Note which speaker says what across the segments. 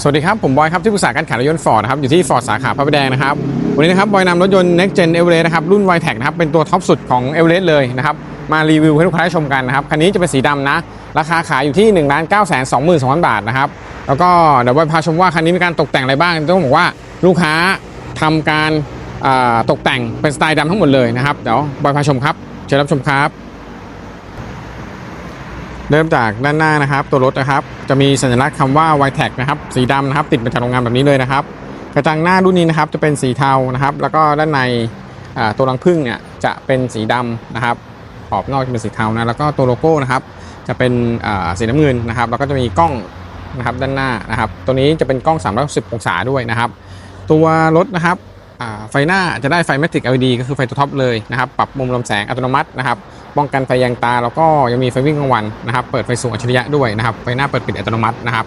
Speaker 1: สวัสดีครับ ผมบอยครับ ที่ปรึกษาการขายรถยนต์ฟอร์ดนะครับ อยู่ที่ฟอร์ดสาขาพระประแดงนะครับ วันนี้นะครับ บอยนำรถยนต์ Next Gen e v e r e s t นะครับ รุ่น y t e c นะครับ เป็นตัวท็อปสุดของ e v e r e s t เลยนะครับ มารีวิวให้ลูกค้าได้ชมกันนะครับ คันนี้จะเป็นสีดำนะ ราคาขายอยู่ที่ 1 9 2 2 0 0 0 บาทนะครับ แล้วก็เดี๋ยวบอยพาชมว่าคันนี้มีการตกแต่งอะไรบ้าง ต้องบอกว่าลูกค้าทำการตกแต่งเป็นสไตล์ดำทั้งหมดเลยนะครับ เดี๋ยวบอยพาชมครับ เชิญรับชมครับ เริ่มจากด้านหน้านะครับ ตัวรถนะครับ จะมีสัญลักษณ์คำว่า y t e c นะครับสีดำนะครับ ติดมาจากโรงงานแบบนี้เลยนะครับ กระจังหน้ารุ่นนี้นะครับจะเป็นสีเทานะครับ แล้วก็ด้านในตัวรังผึ้งเนี่ยจะเป็นสีดำนะครับขอบนอกจะเป็นสีเทานะแล้วก็ตัวโลโก้นะครับจะเป็นสีน้ำเงินนะครับ แล้วก็จะมีกล้องนะครับด้านหน้านะครับ ตัวนี้จะเป็นกล้อง360องศาด้วยนะครับ ตัวรถนะครับ ไฟหน้าจะได้ไฟ Matic LED ก็คือไฟตัวท็อปเลยนะครับ ปรับมุมลำแสงอัตโนมัตินะครับ ป้องกันไฟแยงตา แล้วก็ยังมีไฟวิ่งกลางวันนะครับ เปิดไฟสูงอัจฉริยะด้วยนะครับ ไฟหน้าเปิดปิดอัตโนมัตินะครับ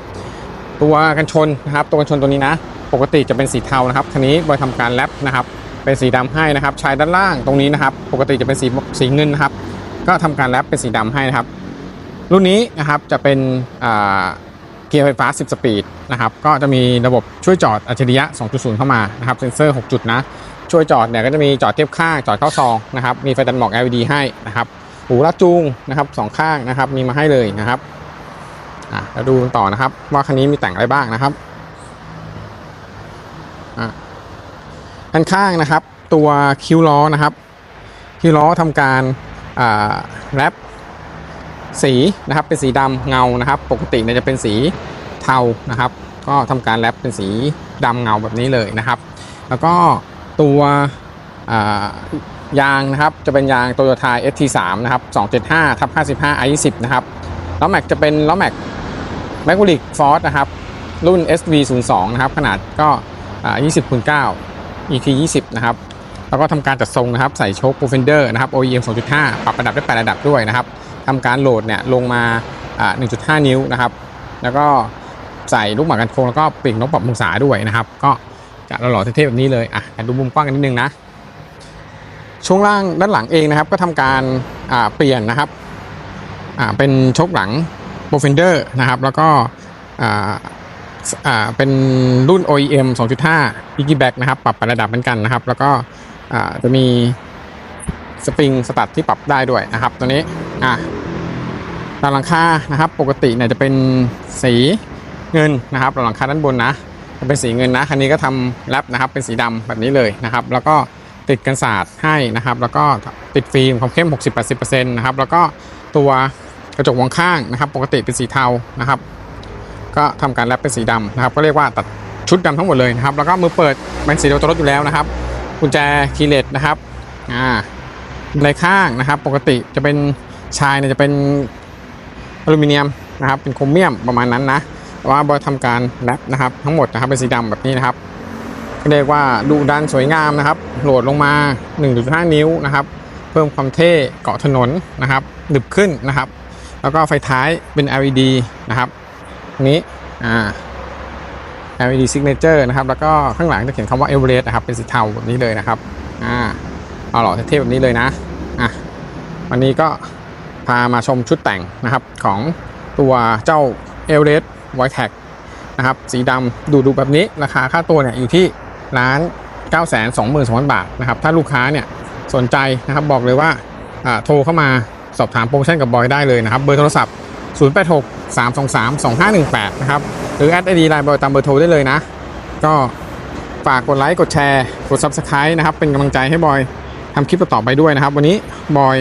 Speaker 1: ตัวกันชนนะครับ ตัวกันชนตัวนี้นะ ปกติจะเป็นสีเทานะครับ คันนี้บอยทำการแรปนะครับ เป็นสีดำให้นะครับ ชายด้านล่างตรงนี้นะครับ ปกติจะเป็นสีสีเงินนะครับ ก็ทำการแรปเป็นสีดำให้นะครับ รุ่นนี้นะครับจะเป็นอ่า กียร์ไฟฟ้า 10 สปีดนะครับก็จะมีระบบช่วยจอดอัจฉริยะ 2.0 เข้ามานะครับเซ็นเซอร์ 6 จุดนะช่วยจอดเนี่ยก็จะมีจอดเทียบข้างจอดเข้าซองนะครับมีไฟตัดหมอก LED ให้นะครับหูลากจูงนะครับสองข้างนะครับมีมาให้เลยนะครับอะแล้วดูต่อนะครับ ว่าคันนี้มีแต่งอะไรบ้างนะครับอะด้านข้างนะครับ ตัวคิ้วล้อนะครับคิ้วล้อทำการอ่าแรป สีนะครับเป็นสีดำเงานะครับ ปกติเนี่ยจะเป็นสีเทานะครับ ก็ทำการแรปเป็นสีดำเงาแบบนี้เลยนะครับ แล้วก็ตัวยางนะครับจะเป็นยาง Toyota ST3 นะครับ 275ทับ55 i20 นะครับล้อแม็กจะเป็นล้อแม็กแมก u ลิกฟอร์สนะครับ รุ่น SV02 นะครับ ขนาดก็ 20คูณ9 ET 20นะครับ แล้วก็ทำการจัดทรงนะครับ ใส่โชค p r o f e n d e r นะครับ OEM 2.5 ปรับระดับได้8ระดับด้วยนะครับ ทำการโหลดเนี่ยลงมาอ่า1.5 นิ้วนะครับ แล้วก็ใส่ลูกหมากกันโค้งแล้วก็ปีกนกปรับองศาด้วยนะครับ ก็จะหล่อเท่ๆแบบนี้เลยอะดูมุมกว้างกันนิดนึงนะ ช่วงล่างด้านหลังเองนะครับ ก็ทำการอ่าเปลี่ยนนะครับอ่าเป็นชกหลัง p r o f e n d e r นะครับ แล้วก็อ่าอ่าเป็นรุ่น OEM 2.5 Piggyback นะครับ ปรับระดับเหมือนกันนะครับ แล้วก็อ่าจะมีสปริงสตัดที่ปรับได้ด้วยนะครับ ตัวนี้ อะตามหลังคานะครับ ปกติเนี่ยจะเป็นสีเงินนะครับหลังคาด้านบนนะจะเป็นสีเงินนะคันนี้ก็ทำแรปนะครับ เป็นสีดำแบบนี้เลยนะครับ แล้วก็ติดกันศาสตร์ให้นะครับ แล้วก็ติดฟิล์มความเข้ม 60-80%นะครับ แล้วก็ตัวกระจกมองข้างนะครับ ปกติเป็นสีเทานะครับ ก็ทำการแรปเป็นสีดำนะครับ ก็เรียกว่าตัดชุดดำทั้งหมดเลยนะครับ แล้วก็มือเปิดเป็นสีเดียวตัวรถอยู่แล้วนะครับกุญแจคีย์เลสนะครับอ่าในข้างนะครับ ปกติจะเป็น ชายเนี่ยจะเป็นอลูมิเนียมนะครับ เป็นโครเมียมประมาณนั้นนะแต่ว่าบอยทำการแรปนะครับ ทั้งหมดนะครับเป็นสีดำแบบนี้นะครับก็เรียกว่าดูดันสวยงามนะครับ โหลดลงมา 1.5 นิ้วนะครับ เพิ่มความเท่เกาะถนนนะครับดึบขึ้นนะครับ แล้วก็ไฟท้ายเป็น LED นะครับนี้อ่า LED signature นะครับ แล้วก็ข้างหลังจะเขียนคำว่า Everest นะครับ เป็นสีเทาแบบนี้เลยนะครับ อ่า เอาหล่อเท่ๆแบบนี้เลยนะ อะ วันนี้ก็ พามาชมชุดแต่งนะครับของตัวเจ้า Everest w i t e c นะครับสีดำดูดูแบบนี้ราคาค่าตัวเนี่ยอยู่ที่ร้าน9 2 2 0 0 0 บาทนะครับถ้าลูกค้าเนี่ยสนใจนะครับบอกเลยว่าโทรเข้ามาสอบถามโปรโมชั่นกับบอยได้เลยนะครับ เบอร์โทรศัพท์ 086 323 2518 นะครับ หรือแอดไอดีไลน์บอยตามเบอร์โทรได้เลยนะ ก็ฝากกดไลค์กดแชร์ กด Subscribe นะครับ เป็นกำลังใจให้บอยทำคลิปต่อไปด้วยนะครับ วันนี้บอย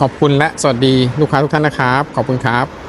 Speaker 1: ขอบคุณและสวัสดีลูกค้าทุกท่านนะครับ ขอบคุณครับ